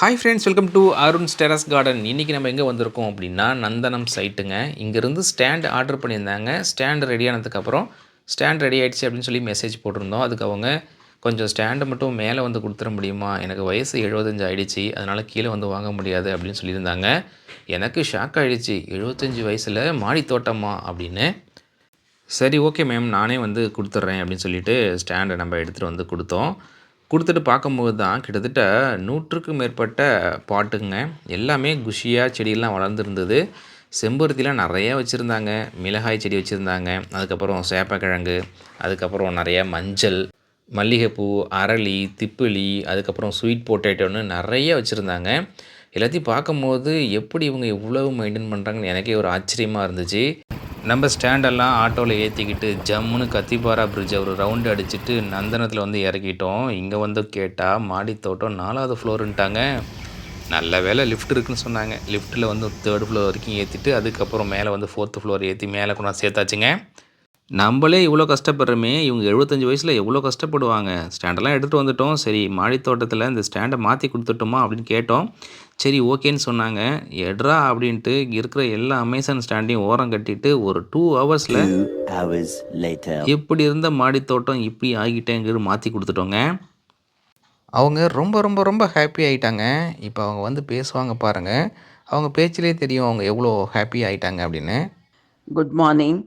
Hi friends welcome to Arun terrace garden இன்றைக்கி நம்ம எங்கே வந்திருக்கோம் அப்படின்னா நந்தனம் சைட்டுங்க இங்கேருந்து ஸ்டாண்ட் ஆர்டர் பண்ணியிருந்தாங்க. ஸ்டாண்ட் ரெடி ஆனதுக்கப்புறம் ஸ்டாண்ட் ரெடி ஆகிடுச்சு அப்படின்னு சொல்லி மெசேஜ் போட்டிருந்தோம். அதுக்கு அவங்க கொஞ்சம் ஸ்டாண்டு மட்டும் மேலே வந்து கொடுத்துட முடியுமா? எனக்கு வயசு எழுபத்தஞ்சு ஆகிடுச்சி அதனால் கீழே வந்து வாங்க முடியாது அப்படின்னு சொல்லியிருந்தாங்க. எனக்கு ஷாக் ஆகிடுச்சு எழுபத்தஞ்சு வயசில் மாடி தோட்டமா அப்படின்னு. சரி ஓகே மேம் நானே வந்து கொடுத்துட்றேன் அப்படின்னு சொல்லிட்டு ஸ்டாண்டை நம்ம எடுத்துகிட்டு வந்து கொடுத்தோம். கொடுத்துட்டு பார்க்கும்போது தான் கிட்டத்தட்ட நூற்றுக்கும் மேற்பட்ட பாட்டுங்க. எல்லாமே குஷியாக செடியெல்லாம் வளர்ந்துருந்தது. செம்பருத்திலாம் நிறையா வச்சுருந்தாங்க. மிளகாய் செடி வச்சுருந்தாங்க. அதுக்கப்புறம் சேப்பக்கிழங்கு அதுக்கப்புறம் நிறைய மஞ்சள் மல்லிகைப்பூ அரளி திப்பிலி அதுக்கப்புறம் ஸ்வீட் பொட்டேட்டோன்னு நிறைய வச்சுருந்தாங்க. எல்லாத்தையும் பார்க்கும்போது எப்படி இவங்க இவ்வளவு மெயின்டைன் பண்ணுறாங்கன்னு எனக்கே ஒரு ஆச்சரியமாக இருந்துச்சு. நம்ம ஸ்டாண்டெல்லாம் ஆட்டோவில் ஏற்றிக்கிட்டு ஜம்முன்னு கத்திப்பாரா பிரிட்ஜை ஒரு ரவுண்டு அடிச்சுட்டு நந்தனத்தில் வந்து இறக்கிட்டோம். இங்கே வந்து கேட்டால் மாடி தோட்டம் நாலாவது ஃப்ளோருன்ட்டாங்க நல்ல வேலை லிஃப்ட் இருக்குன்னு சொன்னாங்க. லிஃப்ட்டில் வந்து தேர்ட் ஃப்ளோர் வரைக்கும் ஏற்றிட்டு அதுக்கப்புறம் மேலே வந்து ஃபோர்த்து ஃப்ளோர் ஏற்றி மேலே கொண்டாந்து சேர்த்தாச்சுங்க. நம்மளே இவ்வளோ கஷ்டப்படுறோமே இவங்க எழுபத்தஞ்சு வயசில் எவ்வளோ கஷ்டப்படுவாங்க? ஸ்டாண்டெல்லாம் எடுத்துகிட்டு வந்துட்டோம். சரி மாடி தோட்டத்தில் இந்த ஸ்டாண்டை மாற்றி கொடுத்துட்டோமா அப்படின்னு கேட்டோம். சரி ஓகேன்னு சொன்னாங்க. எட்ரா அப்படின்ட்டு இருக்கிற எல்லா அமேசான் ஸ்டாண்டையும் ஓரம் கட்டிட்டு ஒரு டூ ஹவர்ஸில் Two hours later. எப்படி இருந்த மாடி தோட்டம் இப்படி ஆகிட்டேங்கிறது மாற்றி கொடுத்துட்டோங்க. அவங்க ரொம்ப ரொம்ப ரொம்ப ஹாப்பி ஆகிட்டாங்க இப்போ அவங்க வந்து பேசுவாங்க பாருங்கள் அவங்க பேச்சிலே தெரியும் அவங்க எவ்வளோ ஹாப்பி ஆகிட்டாங்க அப்படின்னு. Good morning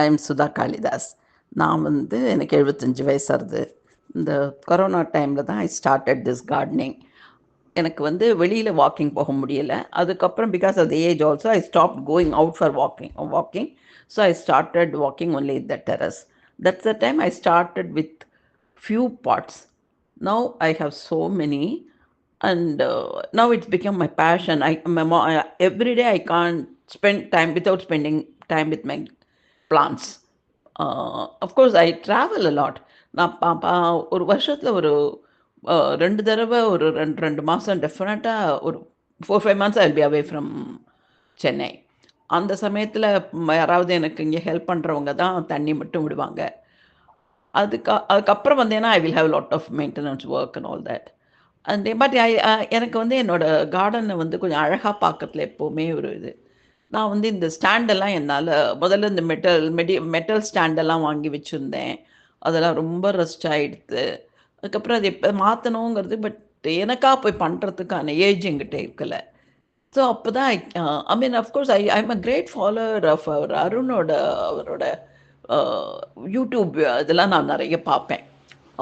I am Sudha Kalidas. நான் வந்து எனக்கு எழுபத்தஞ்சு வயசாகுது இந்த கொரோனா டைமில் தான் ஐ ஸ்டார்டட் திஸ் கார்டனிங் எனக்கு வந்து வெளியில் வாக்கிங் போக முடியலை. அதுக்கப்புறம் because of the age also I stop going out for walking walking so I started walking only the terrace that's the time I started with few pots. Now I have so many, and uh, now it's become my I I, my, I can spend time without spending time with my plans of course I travel a lot நான் பா பா ஒரு வருஷத்தில் ஒரு ரெண்டு தடவை ஒரு ரெண்டு ரெண்டு மாதம் டெஃபினட்டாக ஒரு four five months I be away from Chennai அந்த சமயத்தில் யாராவது எனக்கு இங்கே ஹெல்ப் பண்ணுறவங்க தான் தண்ணி மட்டும் விடுவாங்க. அதுக்கு அதுக்கப்புறம் வந்தேன்னா I will have lot of maintenance work and all that and but I எனக்கு வந்து என்னோடய கார்டனை வந்து கொஞ்சம் அழகாக பார்க்கறதுல எப்போவுமே ஒரு இது. நான் வந்து இந்த ஸ்டாண்டெல்லாம் என்னால் முதல்ல இந்த மெட்டல் மெடி மெட்டல் ஸ்டாண்டெல்லாம் வாங்கி வச்சுருந்தேன். அதெல்லாம் ரொம்ப ரஸ்ட் ஆகிடுது அதுக்கப்புறம் அது எப்போ மாற்றணுங்கிறது பட் எனக்காக போய் பண்ணுறதுக்கான ஏஜ் எங்கிட்ட இருக்கலை. ஸோ அப்போ தான் I I uh, mean of course I I'm a great follower of அவர் அருணோட அவரோட uh, யூடியூப் இதெல்லாம் நான் நிறைய பார்ப்பேன்.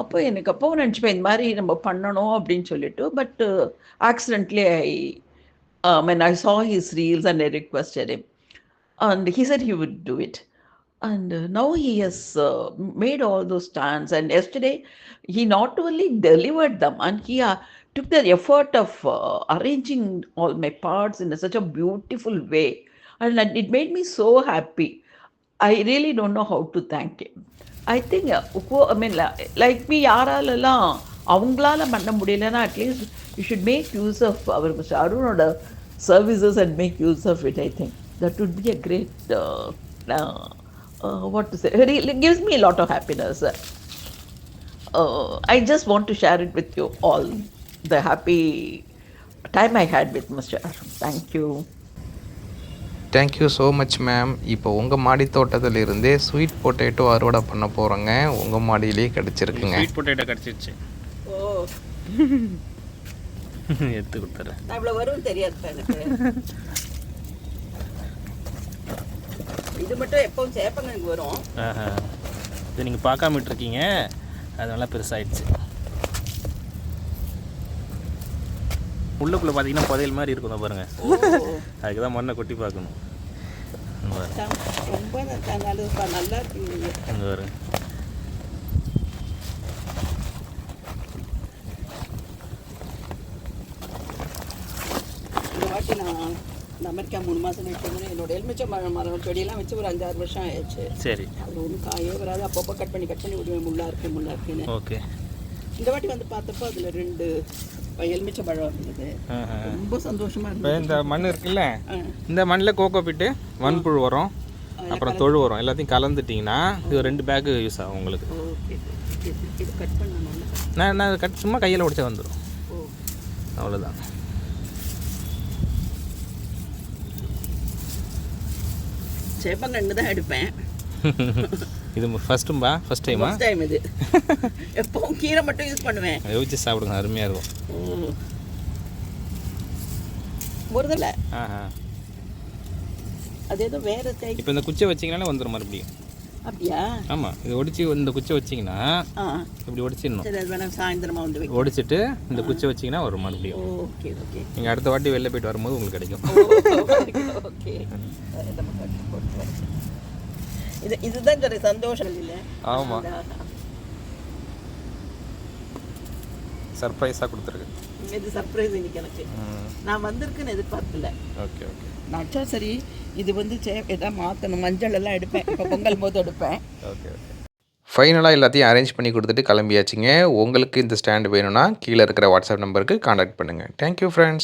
அப்போ எனக்கு அப்போ நினச்சிப்பேன் இந்த மாதிரி நம்ம பண்ணணும் அப்படின்னு சொல்லிட்டு but accidentally I mean I saw his reels and I requested him and he said he would do it and uh, now he has uh, made all those stands and yesterday he not only delivered them and he uh, took the effort of uh, arranging all my parts in such a beautiful way and that- it made me so happy i really don't know how to thank him i think uh, who- i mean li- like me யாராலெல்லாம் அவங்களால பண்ண முடியலன்னா at least you should make use of our mister அருணோட services and make use of it I think that would be a great uh, uh, uh, what to say it gives me a lot of happiness uh, I just want to share it with you all the happy time I had with Mr. Arun. Thank you. Thank you so much ma'am இப்போ உங்கள் மாடி தோட்டத்தில் இருந்தே sweet potato அறுவடை பண்ண போகிறோங்க உங்கள் மாடியிலே கிடச்சிருக்குங்க sweet potato கிடச்சிருச்சு ஓ எடுத்து கொடுத்துறேன். இவ்வளோ வரும் தெரியாது எனக்கு. இது மட்டும் எப்பவும் சேப்பங்களுக்கு வரும். இது நீங்கள் பார்க்காம விட்டுருக்கீங்க. அது நல்லா பெருசாகிடுச்சு உள்ளுக்குள்ளே பார்த்தீங்கன்னா புதையல் மாதிரி இருக்கும் இதோ பாருங்க. அதுக்கு தான் மண்ணை கொட்டி பார்க்கணும். ரொம்ப நல்லா இருக்கீங்க இங்க பாருங்க இந்த வாட்டி நான் இந்த அமெரிக்கா மூணு மாதம் வச்சோம்னா என்னோட எலுமிச்சை மரம் மரம் செடியெல்லாம் வச்சு ஒரு அஞ்சாறு வருஷம் ஆயிடுச்சு. சரி. அது ஒன்றும் காயே வராது. அப்பப்போ கட் பண்ணி கட் பண்ணி விடுவேன். முள்ளா இருக்கு முள்ளா இருக்குன்னு. ஓகே. இந்த வாட்டி வந்து பார்த்தப்போ அதில் ரெண்டு எலுமிச்சை பழம் இருந்தது. ரொம்ப சந்தோஷமா இப்போ இருந்தது. இந்த மண் இருக்குல்ல. இந்த மண்ணில் கோகோ பிட்டு மண்புழு உரம் அப்புறம் தொழு உரம் எல்லாத்தையும் கலந்துட்டிங்கன்னா இது ரெண்டு பேக்கு யூஸ் ஆகும் உங்களுக்கு. நான் நான் கட் சும்மா கையில் உடைச்சா வந்துடும் அவ்வளோதான் சேப்பங்கன்று தான் எடுப்பேன். இது ஃபஸ்ட்டும்பா ஃபஸ்ட் டைமா ஃபஸ்ட் டைம் இது. எப்பவும் கீரை மட்டும் யூஸ் பண்ணுவேன். யோசிச்சு சாப்பிடுங்க அருமையாக இருக்கும். முருதலை ஆஹா. அது ஏதோ வேறு இப்போ இந்த குச்சை வச்சிங்கனாலே வந்துடும் மறுபடியும். அப்படியா? ஆமாம் இது ஒடிச்சு இந்த குச்சை வச்சிங்கன்னா இப்படி ஒடிச்சிடணும். சரி அது வந்து ஒடிச்சிட்டு இந்த குச்சை வச்சிங்கன்னா வரும் மறுபடியும். Okay okay. நீங்கள் அடுத்த வாட்டி வெளில போயிட்டு வரும்போது உங்களுக்கு கிடைக்கும். ஓகே இது இதுதான் ஒரு சந்தோஷம். இல்லை ஆமாம் சர்ப்ரைஸாக கொடுத்துருக்கு. இது சர்ப்ரைஸ் இன்னைக்கு எனக்கு. நான் வந்திருக்குன்னு எதிர்பார்க்கல. Okay okay. நச்சா சரி இது வந்து சே எதாவது மாற்றணும் மஞ்சள் எல்லாம் எடுப்பேன். இப்போ பொங்கல் போது எடுப்பேன். Okay okay. ஃபைனலாக எல்லாத்தையும் அரேஞ்ச் பண்ணி கொடுத்துட்டு கிளம்பியாச்சுங்க. உங்களுக்கு இந்த ஸ்டாண்டு வேணும்னா கீழே இருக்கிற வாட்ஸ்அப் நம்பருக்கு காண்டாக்ட் பண்ணுங்கள் தேங்க்யூ ஃப்ரெண்ட்ஸ்